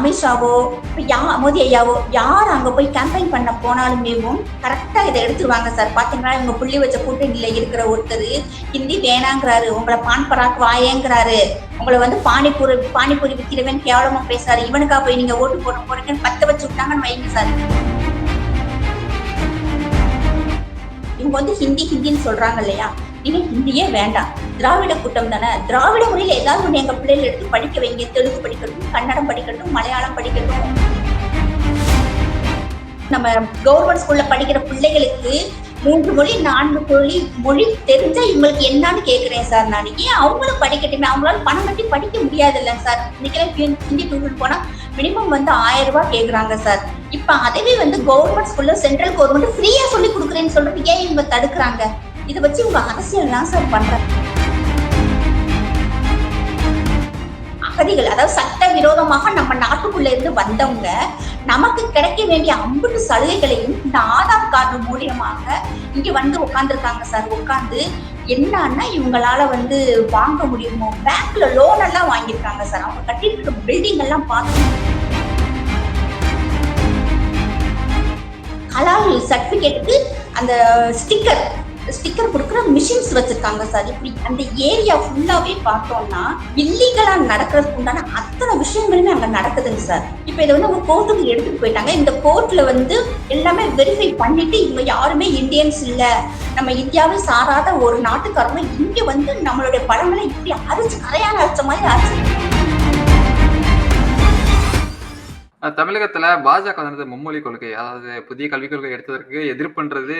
அமித்ஷாவோ இப்போ யா மோதி ஐயாவோ யார் அங்கே போய் கேம்பெயின் பண்ண போனாலுமேவும் கரெக்டாக இதை எடுத்துருவாங்க சார் பார்த்தீங்களா இவங்க புள்ளி வச்ச கூட்டணியில் இருக்கிற ஒருத்தர் ஹிந்தி வேணாங்கிறாரு உங்களை பான் பராக் வாயேங்கிறாரு உங்களை வந்து பானிபூரி பானிபூரி விற்கிறவன் கேவலமாக பேசுறாரு. இவனுக்கா போய் நீங்கள் ஓட்டு போட்டு போறீங்கன்னு பத்த வச்சு விட்டாங்கன்னு வைங்க சார் இவங்க வந்து ஹிந்தி ஹிந்தின்னு சொல்றாங்க இல்லையா? இனி ஹிந்தியே வேண்டாம். திராவிட கூட்டம் தானே? திராவிட முறையில் ஏதாவது ஒன்று எங்கள் பிள்ளைகள் எடுத்து படிக்க வைங்க. தெலுங்கு படிக்கட்டும் கன்னடம் படிக்கட்டும் மலையாளம் படிக்கட்டும். நம்ம கவர்மெண்ட் ஸ்கூல்ல படிக்கிற பிள்ளைகளுக்கு மூன்று மொழி நான்கு மொழி மொழி தெரிஞ்சா இவங்களுக்கு என்னன்னு கேட்குறேன் சார் நான். ஏன் அவங்களும் படிக்கட்டுமே? அவங்களால பணம் கட்டி படிக்க முடியாது இல்ல சார். இன்னைக்கெல்லாம் ஹிந்தி டியூஷன் போனா மினிமம் வந்து ஆயிரம் ரூபாய் கேக்குறாங்க சார். இப்ப அதுவே வந்து கவர்மெண்ட் ஸ்கூல்ல சென்ட்ரல் கவர்மெண்ட் ஃப்ரீயா சொல்லி கொடுக்குறேன்னு சொல்றது ஏன் இவங்க தடுக்கிறாங்க? இதை வச்சு இவங்க அரசியல் எல்லாம் சார் பண்றாங்க அகதிகள் அதாவது சட்ட விரோதமாக நம்ம நாட்டுக்குள்ள இருந்து வந்தவங்க நமக்கு கிடைக்க வேண்டிய அம்புட்டு சலுகைகளையும் இந்த ஆதார் கார்டு மூலியமாக இங்க வந்து உட்காந்துருக்காங்க சார். உட்காந்து என்னன்னா இவங்களால வந்து வாங்க முடியுமோ? பேங்க்ல லோன் எல்லாம் வாங்கியிருக்காங்க சார். அவங்க கட்டிட்டு பில்டிங் எல்லாம் பார்த்து கலால் சர்டிபிகேட்டுக்கு அந்த ஸ்டிக்கர் ஸ்டிக்கர் கொடுக்குற மிஷின்ஸ் வச்சிருக்காங்க சார் இப்படி அந்த ஏரியா ஃபுல்லாவே பார்த்தோம்னா இல்லீகலா நடக்கிறதுக்கு உண்டான அத்தனை விஷயங்களுமே அங்க நடக்குதுங்க சார் இப்போ இதை வந்து அவங்க கோர்ட்டுக்கு எடுத்துட்டு போயிட்டாங்க. இந்த கோர்ட்ல வந்து எல்லாமே வெரிஃபை பண்ணிட்டு இவங்க யாருமே இந்தியன்ஸ் இல்ல. நம்ம இந்தியாவை சாராத ஒரு நாட்டுக்காரங்க இங்க வந்து நம்மளுடைய பழங்களை இப்படி அரைச்சு கரையான அரைச்ச மாதிரி அரைச்சு தமிழகத்துல பாஜக வந்து மும்மொழி கொள்கை அதாவது புதிய கல்விக் கொள்கை எடுத்ததற்கு எதிர்ப்புன்றது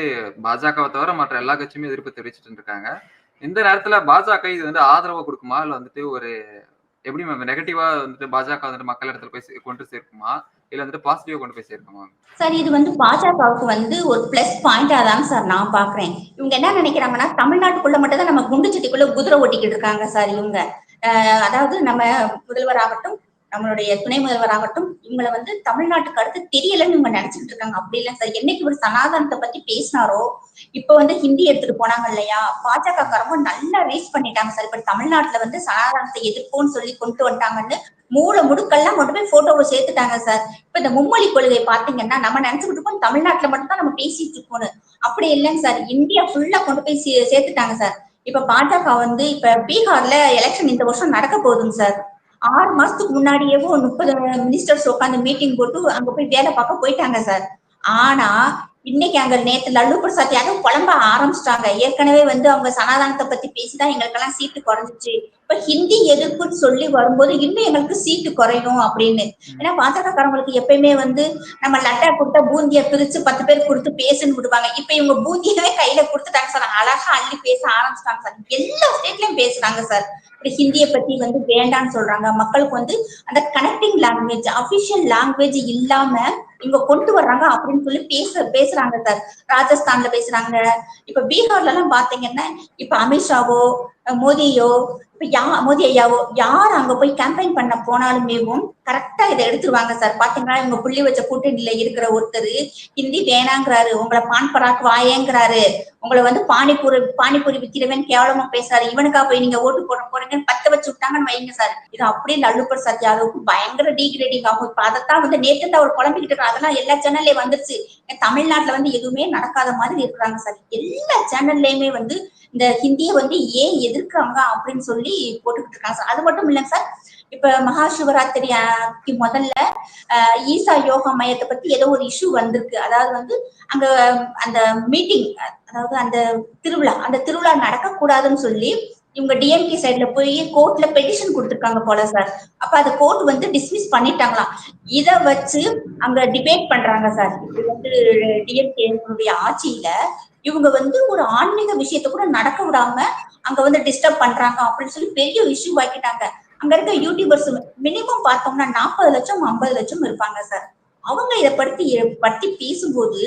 பாஜகவை தவிர மற்ற எல்லா கட்சியுமே எதிர்ப்பு தெரிவிச்சிட்டு இருக்காங்க. இந்த நேரத்துல பாஜக இது வந்து ஆதரவு கொடுக்குமா? இல்ல வந்துட்டு ஒரு எப்படி நெகட்டிவா வந்துட்டு பாஜக வந்துட்டு மக்கள் இடத்துல போய் கொண்டு சேர்க்குமா? இல்ல வந்துட்டு பாசிட்டிவா கொண்டு போய் சேர்க்குமா? சார் இது வந்து பாஜகவுக்கு வந்து ஒரு பிளஸ் பாயிண்டா தான் சார் நான் பாக்குறேன். இவங்க என்ன நினைக்கிறாங்கன்னா தமிழ்நாட்டுக்குள்ள மட்டும் தான் நம்ம குண்டு சட்டிக்குள்ள குதிரை ஓட்டிக்கிட்டு இருக்காங்க சார் இவங்க. அதாவது நம்ம முதல்வர் ஆகட்டும் நம்மளுடைய துணை முதல்வர் ஆகட்டும் இவங்களை வந்து தமிழ்நாட்டுக்கு அடுத்து தெரியலன்னு இவங்க நினைச்சிட்டு இருக்காங்க. அப்படி இல்லை சார். என்னைக்கு ஒரு சனாதனத்தை பத்தி பேசினாரோ இப்ப வந்து ஹிந்தி எடுத்துட்டு போனாங்க இல்லையா? பாஜக காரங்க நல்லா ரேஸ் பண்ணிட்டாங்க சார். இப்ப தமிழ்நாட்டுல வந்து சனாதனத்தை எதிர்ப்போம்னு சொல்லி கொண்டு வந்துட்டாங்கன்னு மூல முடுக்கெல்லாம் கொண்டு போய் போட்டோவை சேர்த்துட்டாங்க சார். இப்ப இந்த மும்மொழி கொள்கையை பாத்தீங்கன்னா நம்ம நினைச்சுக்கிட்டு இருக்கோம் தமிழ்நாட்டுல மட்டும் தான் நம்ம பேசிட்டு இருக்கோம்னு. அப்படி இல்லைங்க சார். இந்தியா ஃபுல்லா கொண்டு போய் சே- சேர்த்துட்டாங்க சார். இப்ப பாஜக வந்து இப்ப பீகார்ல எலெக்ஷன் இந்த வருஷம் நடக்க போகுதுங்க சார். ஆறு மாசத்துக்கு முன்னாடியேவும் முப்பது மினிஸ்டர்ஸ் உட்காந்து மீட்டிங் போட்டு அங்க போய் வேலை பார்க்க போயிட்டாங்க சார் ஆனா இன்னைக்கு அங்க நேத்து லல்லு பிரசாத் யாரும் புலம்ப ஆரம்பிச்சிட்டாங்க. ஏற்கனவே வந்து அவங்க சனாதானத்தை பத்தி பேசிதான் எங்களுக்கெல்லாம் சீட்டு குறைஞ்சிச்சு. இப்ப ஹிந்தி எதிர்ப்புன்னு சொல்லி வரும்போது இன்னும் எங்களுக்கு சீட்டு குறையும் அப்படின்னு. ஏன்னா பாஜகக்காரங்களுக்கு எப்பயுமே வந்து நம்ம லட்டா கொடுத்தா பூந்திய பிரிச்சு பத்து பேர் கொடுத்து பேசுன்னு விடுவாங்க. இப்ப இவங்க பூந்தியவே கையில கொடுத்துட்டாங்க சார். அழகா அள்ளி பேச ஆரம்பிச்சிட்டாங்க சார். எல்லா ஸ்டேட்லயும் பேசுறாங்க சார். இப்படி ஹிந்தியை பத்தி வந்து வேண்டாம்னு சொல்றாங்க. மக்களுக்கு வந்து அந்த கனெக்டிங் லாங்குவேஜ் அபிஷியல் லாங்குவேஜ் இல்லாம இவங்க கொண்டு வர்றாங்க அப்படின்னு சொல்லி பேச பேசுறாங்க. சார். ராஜஸ்தான்ல பேசுறாங்க. இப்ப பீகார்ல எல்லாம் பாத்தீங்கன்னா இப்ப அமித்ஷாவோ மோதியோ இப்ப யா மோதி ஐயாவோ யார் அங்க போய் கேம்பெயின் பண்ண போனாலுமேவும் கரெக்டா இதை எடுத்துருவாங்க சார் பாத்தீங்களா? இவங்க புள்ளி வச்ச கூட்டணியில இருக்கிற ஒருத்தர் ஹிந்தி வேணாங்கிறாரு. உங்களை பான் பராக் வாயேங்கிறாரு. உங்களை வந்து பானிபூரி பானிபூரி விக்கிறவன் கேவலமா பேசுறாரு. இவனுக்கா போய் நீங்க ஓட்டு போட போறீங்கன்னு பத்த வச்சு விட்டாங்கன்னு வைங்க சார் இது அப்படியே லல்லு பிரசாத் யாதவுக்கு பயங்கர டீக்ரேடிங் ஆகும். இப்ப அதைத்தான் வந்து நேற்று தான் அவர் குழம்பிக்கிட்டு இருக்காரு. அதெல்லாம் எல்லா சேனல்லையும் வந்துருச்சு. தமிழ்நாட்டுல வந்து எதுவுமே நடக்காத மாதிரி இருக்கிறாங்க சார் எல்லா சேனல்லையுமே வந்து இந்த ஹிந்தியை வந்து ஏன் எதிர்க்கிறாங்க அப்படின்னு சொல்லி போட்டுக்கிட்டு இருக்காங்க சார். அது மட்டும் இல்லைங்க சார். இப்ப மகா சிவராத்திரிக்கு முதல்ல அஹ், ஈசா யோகா மையத்தை பத்தி ஏதோ ஒரு இஷ்யூ வந்திருக்கு. அதாவது வந்து அங்க அந்த மீட்டிங் அதாவது அந்த திருவிழா அந்த திருவிழா நடக்க கூடாதுன்னு சொல்லி இவங்க டிஎம்கே சைட்ல போய் கோர்ட்ல பெட்டிஷன் கொடுத்துருக்காங்க போல சார். அப்ப அந்த கோர்ட் வந்து டிஸ்மிஸ் பண்ணிட்டாங்களாம். இத வச்சு அங்க டிபேட் பண்றாங்க சார். இது வந்து டிஎம்கே ஆட்சியில இவங்க வந்து ஒரு ஆன்மீக விஷயத்த கூட நடக்க விடாம அங்க வந்து டிஸ்டர்ப் பண்றாங்க அப்படின்னு சொல்லி பெரிய இஷ்யூ ஆக்கிட்டாங்க. அங்க இருக்க யூடியூபர்ஸ் மினிமம் பார்த்தோம்னா நாற்பது லட்சம் ஐம்பது லட்சம் இருப்பாங்க சார் அவங்க இதை பத்தி பத்தி பேசும்போது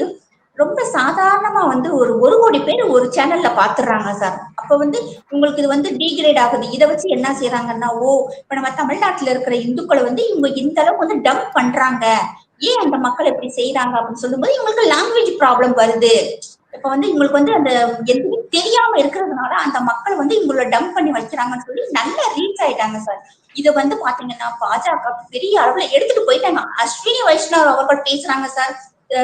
ரொம்ப சாதாரணமா வந்து ஒரு ஒரு கோடி பேர் ஒரு சேனல்ல பாத்துறாங்க சார் அப்ப வந்து உங்களுக்கு இது வந்து டிகிரேட் ஆகுது. இதை வச்சு என்ன செய்யறாங்கன்னா ஓ இப்ப நம்ம தமிழ்நாட்டுல இருக்கிற இந்துக்களை வந்து இவங்க இந்த அளவுக்கு வந்து டம்ப் பண்றாங்க. ஏன் அந்த மக்கள் இப்படி செய்யறாங்க அப்படின்னு சொல்லும்போது இவங்களுக்கு லாங்குவேஜ் ப்ராப்ளம் வருது. இப்ப வந்து இவங்களுக்கு வந்து அந்த எதுவுமே தெரியாம இருக்கிறதுனால அந்த மக்கள் வந்து இவங்கள டம்ப் பண்ணி வைக்கிறாங்கன்னு சொல்லி நல்லா ரீச் ஆயிட்டாங்க சார் இத வந்து பாத்தீங்கன்னா பாஜக பெரிய அளவுல எடுத்துட்டு போயிட்டாங்க. அஸ்வினி வைஷ்ணவ் அவர்கள் பேசுறாங்க சார்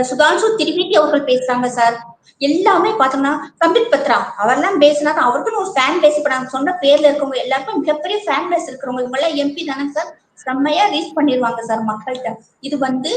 சுதான்சு திரிவேதி அவர்கள் பேசுறாங்க சார் எல்லாமே பாத்தோம்னா சம்பித் பத்ரா அவர்லாம் பேசினாங்க அவருக்குன்னு ஒரு ஃபேன் பேஸ் இப்ப சொன்ன பேர்ல இருக்கவங்க எல்லாருக்கும் மிகப்பெரிய ஃபேன் பேஸ் இருக்கிறவங்க இவங்க எல்லாம் எம்பி தானே சார் செம்மையா ரீச் பண்ணிருவாங்க சார் மக்கள்கிட்ட. இது வந்து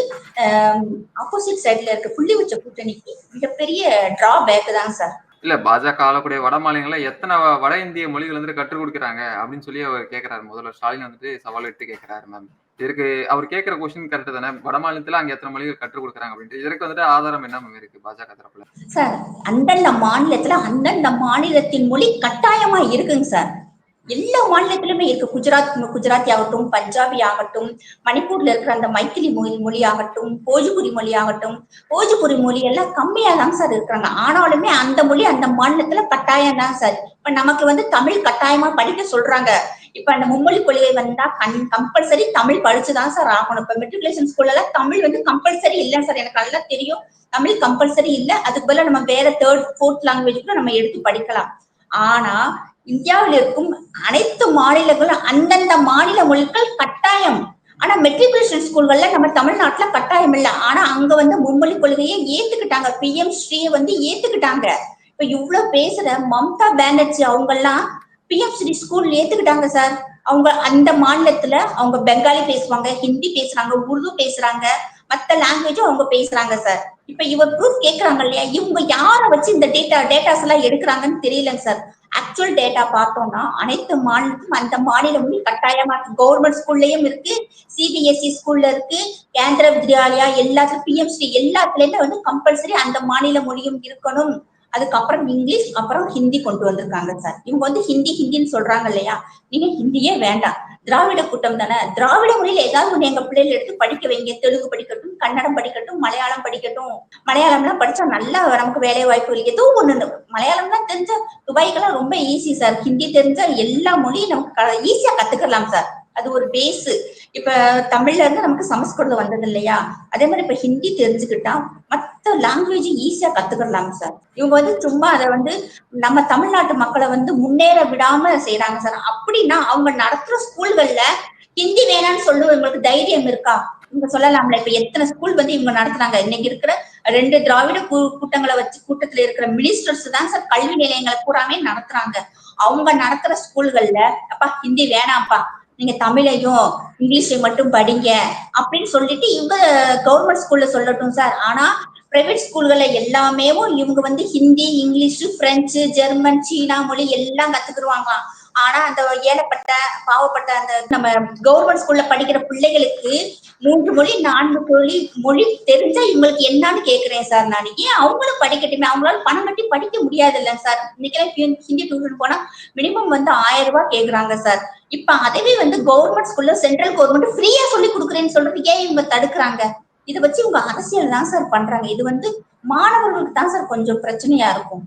ஆப்போசிட் சைட்ல இருக்க புள்ளி வச்ச கூட்டணிக்கு மிகப்பெரிய டிராபேக் தான் சார் இல்ல பாஜக ஆளக்கூடிய வட மாநிலங்கள்ல எத்தனை வட இந்திய மொழிகள் வந்து கற்றுக் கொடுக்குறாங்க அப்படின்னு சொல்லி அவர் கேட்கிறாரு முதல்வர் ஸ்டாலின் வந்துட்டு சவால் விட்டு கேட்கிறாரு மேம் இதற்கு அவர் கேட்கிற கொஸ்டின் கரெக்ட் தானே? வட மாநிலத்துல அங்க எத்தனை மொழிகள் கற்றுக் கொடுக்குறாங்க அப்படின்ட்டு. இதற்கு வந்துட்டு ஆதாரம் என்ன மேம் இருக்கு பாஜக தரப்புல? சார் அந்தந்த மாநிலத்துல அந்தந்த மாநிலத்தின் மொழி கட்டாயமா இருக்குங்க சார் எல்லா மாநிலத்திலுமே இருக்கு. குஜராத் குஜராத்தி ஆகட்டும் பஞ்சாபி ஆகட்டும் மணிப்பூர்ல இருக்கிற அந்த மைத்திலி மொழி மொழி ஆகட்டும் போஜ்புரி மொழி ஆகட்டும் போஜ்புரி மொழி எல்லாம் கம்மியா தான் சார் இருக்கிறாங்க. ஆனாலுமே அந்த மொழி அந்த மாநிலத்துல கட்டாயம் தான் சார் இப்ப நமக்கு வந்து தமிழ் கட்டாயமா படிக்க சொல்றாங்க. இப்ப அந்த மும்மொழி கொள்கை வந்தா கண் கம்பல்சரி தமிழ் படிச்சுதான் சார் ஆகணும். இப்ப மெட்ரிகுலேஷன் ஸ்கூல்ல எல்லாம் தமிழ் வந்து கம்பல்சரி இல்ல சார் எனக்கு நல்லா தெரியும். தமிழ் கம்பல்சரி இல்ல. அதுக்கு பதிலா நம்ம வேற தேர்ட் ஃபோர்த் லாங்குவேஜ் கூட நம்ம எடுத்து படிக்கலாம். ஆனா இந்தியாவில் இருக்கும் அனைத்து மாநிலங்களும் அந்தந்த மாநில மொழிகள் கட்டாயம். ஆனா மெட்ரிகுலேஷன் ஸ்கூல்கள்ல நம்ம தமிழ்நாட்டுல கட்டாயம் இல்லை. ஆனா அங்க வந்து மும்மொழி கொள்கையை ஏத்துக்கிட்டாங்க. பி. எம். ஸ்ரீ வந்து ஏத்துக்கிட்டாங்க. இப்ப இவ்வளவு பேசுற மம்தா பானர்ஜி அவங்க எல்லாம் பி. எம். ஸ்ரீ ஸ்கூல் ஏத்துக்கிட்டாங்க சார். அவங்க அந்த மாநிலத்துல அவங்க பெங்காலி பேசுவாங்க ஹிந்தி பேசுறாங்க உருது பேசுறாங்க. மத்த லாங்குவேஜும் அவங்க பேசுறாங்க சார் இப்ப இவர் ப்ரூஃப் கேக்குறாங்க இல்லையா? இவங்க யார வச்சு இந்த டேட்டா டேட்டாஸ் எல்லாம் எடுக்கிறாங்கன்னு தெரியலங்க சார் ஆக்சுவல் டேட்டா பார்த்தோம்னா அனைத்து மாநிலத்தும் அந்த மாநில கட்டாயமா கவர்மெண்ட் ஸ்கூல்லயும் இருக்கு சிபிஎஸ்இ ஸ்கூல்ல இருக்கு கேந்திர வித்யாலயா எல்லாத்துலயும் பிஎம்சி எல்லாத்துலயுமே வந்து கம்பல்சரி அந்த மாநில மொழியும் இருக்கணும். அதுக்கப்புறம் இங்கிலீஷ் அப்புறம் ஹிந்தி கொண்டு வந்திருக்காங்க சார் இவங்க வந்து ஹிந்தி ஹிந்தின்னு சொல்றாங்க இல்லையா? நீங்க ஹிந்தியே வேண்டாம். திராவிட கூட்டம் தானே? திராவிட மொழியில ஏதாவது ஒண்ணு எங்க பிள்ளைகள் எடுத்து படிக்க வைங்க. தெலுங்கு படிக்கட்டும் கன்னடம் படிக்கட்டும் மலையாளம் படிக்கட்டும். மலையாளம்லாம் படிச்சா நல்லா நமக்கு வேலை வாய்ப்பு ஏதோ ஒண்ணு மலையாளம்லாம் தெரிஞ்சா துபாய்க்கெல்லாம் ரொம்ப ஈஸி சார் ஹிந்தி தெரிஞ்சா எல்லா மொழியும் நமக்கு ஈஸியா கத்துக்கலாம் சார் அது ஒரு பேஸு இப்ப தமிழ்ல இருந்து நமக்கு சமஸ்கிருதம் வந்தது இல்லையா? அதே மாதிரி இப்ப ஹிந்தி தெரிஞ்சுக்கிட்டா மத்த லாங்குவேஜ் ஈஸியா கத்துக்கலாம் சார். இவங்க வந்து சும்மா அதை வந்து நம்ம தமிழ்நாட்டு மக்களை வந்து முன்னேற விடாம செய்யறாங்க சார். அப்படின்னா அவங்க நடத்துற ஸ்கூல்கள்ல ஹிந்தி வேணாம்னு சொல்லுவங்களுக்கு தைரியம் இருக்கா? இவங்க சொல்லலாம்ல. இப்ப எத்தனை ஸ்கூல் வந்து இவங்க நடத்துறாங்க இன்னைக்கு இருக்கிற ரெண்டு திராவிட கூ- கூட்டங்களை வச்சு கூட்டத்துல இருக்கிற மினிஸ்டர்ஸ் தான் சார் கல்வி நிலையங்களை பூராமே நடத்துறாங்க. அவங்க நடத்துற ஸ்கூல்கள்ல அப்பா ஹிந்தி வேணாம்ப்பா. நீங்க தமிழையும் இங்கிலீஷையும் மட்டும் படிங்க அப்படின்னு சொல்லிட்டு இவங்க கவர்மெண்ட் ஸ்கூல்ல சொல்லட்டும் சார் ஆனா பிரைவேட் ஸ்கூல்களை எல்லாமே இவங்க வந்து Hindi English French German China மொழி எல்லாம் கத்துக்குருவாங்களாம் ஆனா அந்த ஏழைப்பட்ட பாவப்பட்ட அந்த நம்ம கவர்மெண்ட் ஸ்கூல்ல படிக்கிற பிள்ளைகளுக்கு மூன்று மொழி நான்கு மொழி மொழி தெரிஞ்சா இவங்களுக்கு என்னன்னு கேக்குறேன் சார் நான். ஏன் அவங்களும் படிக்கட்டுமே? அவங்களால பணம் கட்டி படிக்க முடியாது இல்ல சார் இன்னைக்கெல்லாம் ஹிந்தி டியூஷன் போனா மினிமம் வந்து ஆயிரம் ரூபாய் கேக்குறாங்க சார் இப்ப அதுவே வந்து கவர்மெண்ட் ஸ்கூல்ல சென்ட்ரல் கவர்மெண்ட் ஃப்ரீயா சொல்லி கொடுக்குறேன்னு சொல்றது ஏன் இவங்க தடுக்கிறாங்க? இதை வச்சு இவங்க அரசியல் தான் சார் பண்றாங்க. இது வந்து மாணவர்களுக்கு தான் சார் கொஞ்சம் பிரச்சனையா இருக்கும்.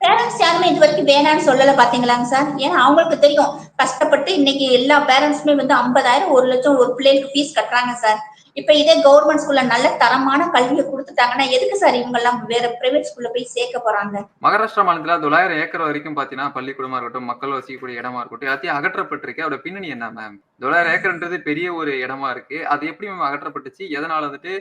பேரண்ட்ஸ் யாருமே இது வரைக்கும் வேணாம்னு சொல்லல பாத்தீங்களாங்க சார் ஏன்னா அவங்களுக்கு தெரியும். கஷ்டப்பட்டு இன்னைக்கு எல்லா பேரண்ட்ஸுமே வந்து ஐம்பதாயிரம் ஒரு லட்சம் ஒரு பிள்ளைகளுக்கு ஃபீஸ் கட்டுறாங்க சார் இப்ப இதே கவர்மெண்ட் ஸ்கூல்ல நல்ல தரமான கல்வியை கொடுத்துட்டாங்கன்னா எதுக்கு சார் இவங்க எல்லாம் வேற பிரைவேட் ஸ்கூல்ல போய் சேர்க்க போறாங்க? மகாராஷ்டிரா மாநிலத்துல தொள்ளாயிரம் ஏக்கர் வரைக்கும் பாத்தீங்கன்னா பள்ளிக்கூடமா இருக்கட்டும் மக்கள் வசிக்கக்கூடிய இடமா இருக்கட்டும் எல்லாத்தையும் அகற்றப்பட்டிருக்கு. அதோட பின்னணி என்ன மேம் தொள்ளாயிரம் ஏக்கர்ன்றது பெரிய ஒரு இடமா இருக்கு. அது எப்படி மேம் அகற்றப்பட்டுச்சு? எதனால வந்துட்டு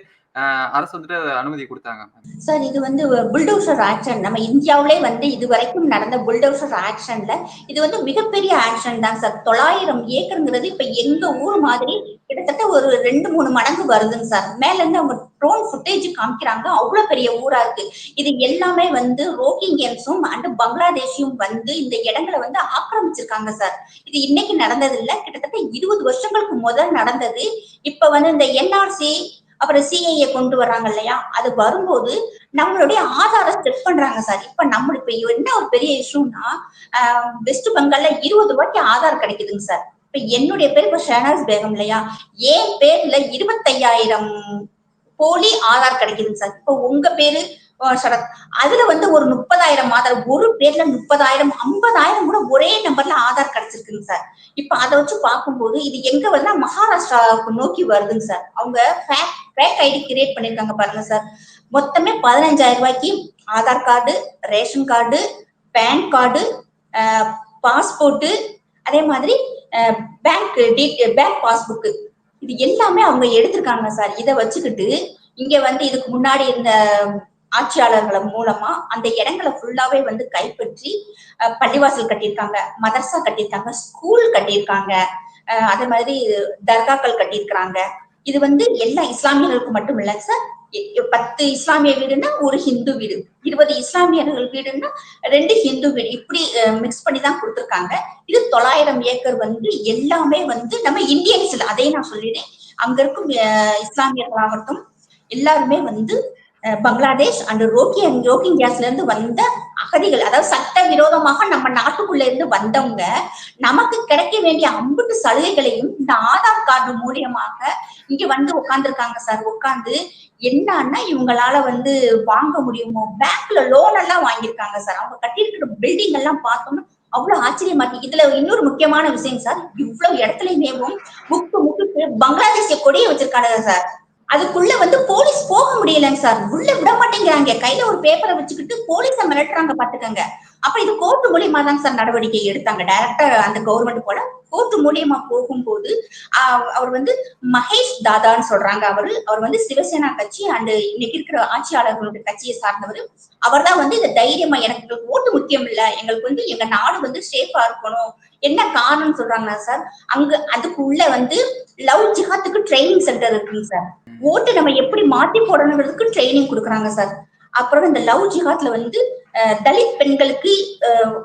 அரசு வந்துட்டு அனுமதி கொடுத்தாங்க. சார் இது வந்து புல்டோசர் ஆக்ஷன். நம்ம இந்தியாவிலே வந்து இது வரைக்கும் நடந்த புல்டோசர் ஆக்ஷன்ல இது வந்து மிகப்பெரிய ஆக்ஷன் தான் சார். தொள்ளாயிரம் ஏக்கருங்கிறது இப்ப எங்க ஊர் மாதிரி கிட்டத்தட்ட ஒரு ரெண்டு மூணு மடங்கு வருதுங்க சார். மேல இருந்து அவங்க ட்ரோன் ஃபுட்டேஜ் காமிக்கிறாங்க. அவ்வளவு பெரிய ஊரா இருக்கு. இது எல்லாமே வந்து ரோஹிங்கியன்ஸும் அண்ட் பங்களாதேஷும் வந்து இந்த இடங்களை வந்து ஆக்கிரமிச்சிருக்காங்க சார். இது இன்னைக்கு நடந்தது இல்ல கிட்டத்தட்ட இருபது வருஷங்களுக்கு முதல் நடந்தது. இப்ப வந்து இந்த என்ஆர்சி அப்புறம் சிஐஏ கொண்டு வர்றாங்க இல்லையா? அது வரும்போது நம்மளுடைய ஆதாரம் செக் பண்றாங்க சார் இப்ப நம்ம இப்ப என்ன ஒரு பெரிய இஷ்யூனா வெஸ்ட் பெங்கால்ல இருபது ரூபாய்க்கு ஆதார் கிடைக்குதுங்க சார் இப்ப என்னுடைய பேர் இப்ப ஷேனாஸ் பேகம் இல்லையா? என் பேர்ல இருபத்தையாயிரம் போலி ஆதார் கிடைக்குதுங்க சார் இப்போ உங்க பேரு சரத். அதுல வந்து ஒரு முப்பதாயிரம் ஆதார் ஒரு பேர்ல முப்பதாயிரம் ஐம்பதாயிரம் கூட ஒரே நம்பர்ல ஆதார் கிடைச்சிருக்குங்க சார். இப்ப அதை வச்சு பார்க்கும்போது இது எங்க வந்து மகாராஷ்டிராவுக்கு நோக்கி வருதுங்க சார். அவங்க ஃபேக் ஐடி கிரியேட் பண்ணிருக்காங்க பாருங்க சார். மொத்தமே பதினஞ்சாயிரம் ரூபாய்க்கு Aadhaar card ration card PAN card passport அதே மாதிரி பேங்க் பேங்க் பாஸ்புக் இது எல்லாமே அவங்க எடுத்திருக்காங்க சார். இதை வச்சுக்கிட்டு இங்க வந்து இதுக்கு முன்னாடி இருந்த ஆட்சியாளர்கள் மூலமா அந்த இடங்களை ஃபுல்லாவே வந்து கைப்பற்றி பள்ளிவாசல் கட்டியிருக்காங்க மதர்சா கட்டியிருக்காங்க ஸ்கூல் கட்டியிருக்காங்க அதே மாதிரி தர்காக்கள் கட்டியிருக்கிறாங்க. இது வந்து எல்லா இஸ்லாமியர்களுக்கு மட்டும் இல்ல சார் எ- பத்து இஸ்லாமிய வீடுன்னா ஒரு ஹிந்து வீடு. இருபது இஸ்லாமியர்கள் வீடுன்னா ரெண்டு ஹிந்து வீடு. இப்படி மிக்ஸ் பண்ணி தான் கொடுத்துருக்காங்க. இது தொள்ளாயிரம் ஏக்கர் வந்து எல்லாமே வந்து நம்ம இந்தியன்ஸ் அதையும் நான் சொல்லிட்டேன் அங்க இருக்கும் இஸ்லாமியர்களாகட்டும் எல்லாருமே வந்து பங்களாதேஷ் அண்ட் ரோக்கியன் ரோஹிங்கியாஸ்ல இருந்து வந்த அகதிகள் அதாவது சட்ட விரோதமாக நம்ம நாட்டுக்குள்ள இருந்து வந்தவங்க நமக்கு கிடைக்க வேண்டிய அம்புட்டு சலுகைகளையும் இந்த ஆதார் கார்டு மூலியமாக இங்க வந்து உட்காந்துருக்காங்க சார். உட்காந்து என்னன்னா இவங்களால வந்து வாங்க முடியுமோ? பேங்க்ல லோன் எல்லாம் வாங்கியிருக்காங்க சார். அவங்க கட்டியிருக்கிற பில்டிங் எல்லாம் பார்த்தோம்னா அவ்வளவு ஆச்சரியமா இருக்கு. இதுல இன்னொரு முக்கியமான விஷயம் சார். இவ்வளவு இடத்துலயுமேவும் முக்கு முக்கு பங்களாதேஷிய கொடியை வச்சிருக்காங்க சார். அதுக்குள்ள வந்து போலீஸ் போக முடியலங்க சார். உள்ள விட மாட்டேங்கிறாங்க. கையில ஒரு பேப்பரை வச்சுக்கிட்டு போலீஸ மிரட்டுறாங்க பாத்துக்கங்க. அப்ப இது கோர்ட் மூலியமா தான் சார் நடவடிக்கை எடுத்தாங்க. டைரக்டா அந்த கவர்மெண்ட் போல கோர்ட் மூலியமா போகும்போது அவர் வந்து மகேஷ் தாதான்னு சொல்றாங்க அவரு. அவர் வந்து சிவசேனா கட்சி அண்ட் இன்னைக்கு இருக்கிற ஆட்சியாளர்களுடைய கட்சியை சார்ந்தவர். அவர் தான் வந்து இந்த தைரியமா எனக்கு ஓட்டு முக்கியம் இல்ல எங்களுக்கு வந்து எங்க நாடு வந்து சேஃபா இருக்கணும். என்ன காரணம் சொல்றாங்கன்னா சார் அங்க அதுக்குள்ள வந்து லவ் ஜிஹாத்துக்கு ட்ரைனிங் சென்டர் இருக்குங்க சார் ஓட்டு நம்ம எப்படி மாத்தி போடணுங்கிறதுக்கு ட்ரைனிங் கொடுக்குறாங்க சார் அப்புறம் இந்த லவ் ஜிஹாத்ல வந்து தலித் பெண்களுக்கு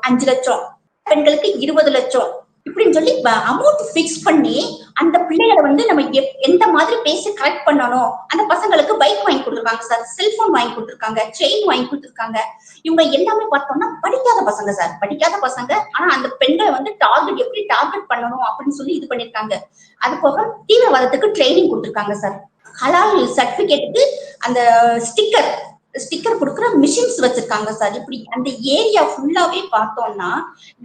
அஞ்சு லட்சம் பெண்களுக்கு இருபது லட்சம் இப்படின்னு சொல்லி அமௌண்ட் ஃபிக்ஸ் பண்ணி அந்த பிள்ளைகளை வந்து நம்ம எப்- எந்த மாதிரி பேசி கரெக்ட் பண்ணணும் அந்த பசங்களுக்கு பைக் வாங்கி கொடுத்துருக்காங்க சார் செல்போன் வாங்கி கொடுத்துருக்காங்க செயின் வாங்கி கொடுத்துருக்காங்க. இவங்க எல்லாமே பார்த்தோம்னா படிக்காத பசங்க சார் படிக்காத பசங்க. ஆனா அந்த பெண்களை வந்து டார்கெட் எப்படி டார்கெட் பண்ணணும் அப்படின்னு சொல்லி இது பண்ணிருக்காங்க. அது போக தீவிரவாதத்துக்கு ட்ரைனிங் கொடுத்துருக்காங்க சார் ஹலால் சர்டிபிகேட்டுக்கு அந்த ஸ்டிக்கர் ஸ்டிக்கர் கொடுக்குற மிஷின்ஸ் வச்சிருக்காங்க சார் இப்படி அந்த ஏரியா ஃபுல்லாவே பார்த்தோம்னா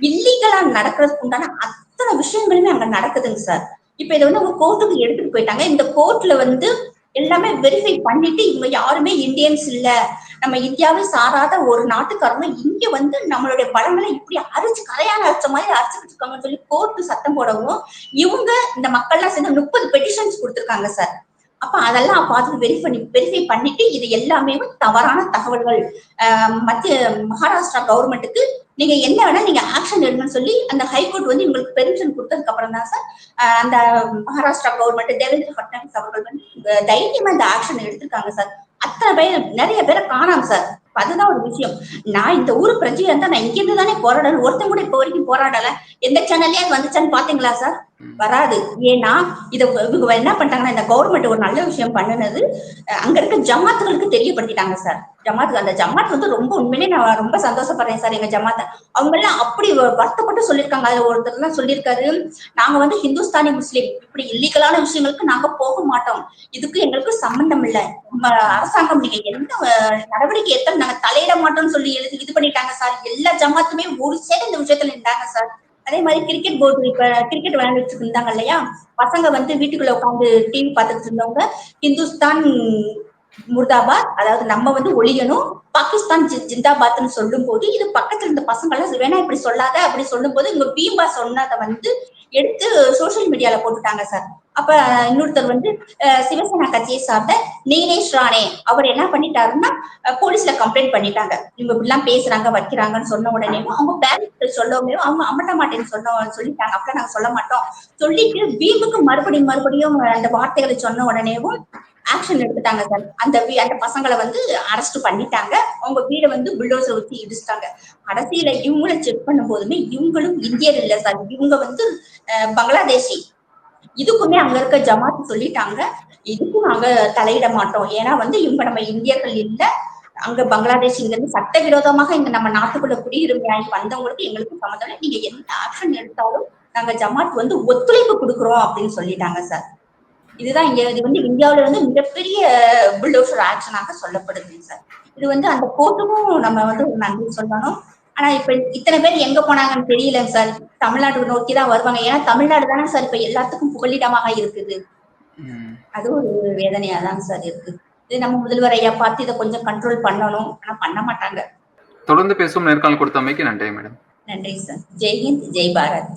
இல்லீகலா நடக்கிறதுக்கு உண்டான அத்தனை விஷயங்களுமே அங்க நடக்குதுங்க சார் இப்ப இதை வந்து அவங்க கோர்ட்டுக்கு எடுத்துட்டு போயிட்டாங்க. இந்த கோர்ட்ல வந்து எல்லாமே வெரிஃபை பண்ணிட்டு இவங்க யாருமே இந்தியன்ஸ் இல்ல. நம்ம இந்தியாவை சாராத ஒரு நாட்டுக்காரங்க இங்க வந்து நம்மளுடைய பலங்களை இப்படி அரைச்சு கரையான அரைச்ச மாதிரி அரைச்சுக்கிட்டு இருக்காங்கன்னு சொல்லி கோர்ட்டு சத்தம் போடவும் இவங்க இந்த மக்கள்லாம் சேர்ந்து முப்பது பெட்டிஷன்ஸ் கொடுத்துருக்காங்க சார் அப்ப அதெல்லாம் பார்த்து வெரிஃபை வெரிஃபை பண்ணிட்டு இது எல்லாமே தவறான தகவல்கள். மத்திய மகாராஷ்டிரா கவர்மெண்ட்டுக்கு நீங்க என்ன வேணா நீங்க ஆக்ஷன் எடுங்கன்னு சொல்லி அந்த ஹைகோர்ட் வந்து உங்களுக்கு பெர்மிஷன் கொடுத்ததுக்கு அப்புறம் தான் சார் அந்த மகாராஷ்டிரா கவர்மெண்ட் தேவேந்திர பட்னாவிஸ் அவர்கள் வந்து தைரியமா இந்த ஆக்ஷன் எடுத்திருக்காங்க சார் அத்தனை பேர் நிறைய பேரை காணாம சார் அதுதான் ஒரு விஷயம். நான் இந்த ஊரு பிரஜையா இருந்தா நான் இங்க இருந்து தானே போராடணும். ஒருத்தன் கூட இப்ப வரைக்கும் போராடல. எந்த சேனல்லயே வந்துச்சான்னு பாத்தீங்களா சார் வராது. ஏன்னா இத இவங்க என்ன பண்ணிட்டாங்கன்னா இந்த கவர்மெண்ட் ஒரு நல்ல விஷயம் பண்ணுனது அங்க இருக்க ஜமாத்துகளுக்கு தெரியப்படுத்திட்டாங்க சார் ஜமாத் அந்த ஜமாத் வந்து ரொம்ப உண்மையிலேயே நான் ரொம்ப சந்தோஷப்படுறேன் சார் எங்க ஜமாத்த. அவங்க எல்லாம் அப்படி வருத்தப்பட்டு சொல்லியிருக்காங்க அதுல ஒருத்தர் எல்லாம் சொல்லியிருக்காரு நாங்க வந்து ஹிந்துஸ்தானி முஸ்லீம். இப்படி இல்லீகலான விஷயங்களுக்கு நாங்க போக மாட்டோம். இதுக்கு எங்களுக்கு சம்பந்தம் இல்ல. அரசாங்கம் நீங்க எந்த நடவடிக்கை எடுத்தாலும் நாங்க தலையிட மாட்டோம்னு சொல்லி எழுதி இது பண்ணிட்டாங்க சார். எல்லா ஜமாத்துமே ஒரு சேர இந்த விஷயத்துல இருந்தாங்க சார். அதே மாதிரி கிரிக்கெட் போர்டு இப்ப கிரிக்கெட் விளையாண்டுட்டு இருந்தாங்க இல்லையா? பசங்க வந்து வீட்டுக்குள்ள உட்காந்து டிவி பார்த்துட்டு இருந்தவங்க இந்துஸ்தான் முர்தாபாத் அதாவது நம்ம வந்து ஒழியணும் பாகிஸ்தான் ஜிந்தாபாத்னு சொல்லும் போது இது பக்கத்துல இருந்த பசங்க எல்லாம் வேணா இப்படி சொல்லாத அப்படி சொல்லும் போது இவங்க பீம்பா சொன்னதை வந்து எடுத்து சோசியல் மீடியால போட்டுட்டாங்க சார் அப்ப இன்னொருத்தர் வந்து சிவசேனா கட்சியை சார்ந்த நீலேஷ் ராணே அவர் என்ன பண்ணிட்டாருன்னா போலீஸ்ல கம்ப்ளைண்ட் பண்ணிட்டாங்க. இவங்க இப்படிலாம் பேசுறாங்க வைக்கிறாங்கன்னு சொன்ன உடனே அவங்க பேரண்ட் சொல்லவுமே அவங்க அமட்ட மாட்டேன்னு சொன்ன சொல்லிட்டாங்க. அப்படிலாம் நாங்க சொல்ல மாட்டோம். சொல்லிட்டு வீம்புக்கு மறுபடியும் மறுபடியும் அந்த வார்த்தைகளை சொன்ன உடனேவும் ஆக்ஷன் எடுத்துட்டாங்க சார். அந்த வீ- அந்த பசங்களை வந்து அரெஸ்ட் பண்ணிட்டாங்க. அவங்க வீடை வந்து புல்டோசர் வச்சு இடிச்சிட்டாங்க. கடைசியில இவங்கள செக் பண்ணும் போதுமே இவங்களும் இந்தியர் இல்ல சார். இவங்க வந்து பங்களாதேஷி. இதுக்குமே அங்க இருக்க ஜமாத் சொல்லிட்டாங்க. இதுக்கும் நாங்க தலையிட மாட்டோம். ஏன்னா வந்து இவங்க நம்ம இந்தியர்கள் இல்ல. அங்க பங்களாதேஷ் இங்க இருந்து சட்டவிரோதமாக இங்க நம்ம நாட்டுக்குள்ள குடியுரிமையாகி வந்தவங்களுக்கு எங்களுக்கு சம்மந்தம் நீங்க எந்த ஆக்ஷன் எடுத்தாலும் நாங்க ஜமாத் வந்து ஒத்துழைப்பு கொடுக்குறோம் அப்படின்னு சொல்லிட்டாங்க சார். இதுதான் இங்க இது வந்து இந்தியாவுல வந்து மிகப்பெரிய புல்டோசர் ஆக்ஷனாக சொல்லப்படுது சார் இது வந்து அந்த கோர்ட்டுக்கும் நம்ம வந்து ஒரு நன்றி சொல்லணும். ஆனா இப்ப இத்தனை பேர் எங்க போனாங்கன்னு தெரியல சார். தமிழ்நாடு நோக்கி தான் வருவாங்க. ஏன்னா தமிழ்நாடு தானே சார் இப்ப எல்லாத்துக்கும் புகலிடமாக இருக்குது. அது ஒரு வேதனையா தான் சார் இருக்கு. இது நம்ம முதல்வர் ஐயா பார்த்து இதை கொஞ்சம் கண்ட்ரோல் பண்ணணும். ஆனா பண்ண மாட்டாங்க. தொடர்ந்து பேசும் நேர்காணல் கொடுத்தமைக்கு நன்றி மேடம். நன்றி சார். ஜெய் ஹிந்த் ஜெய் பாரத்.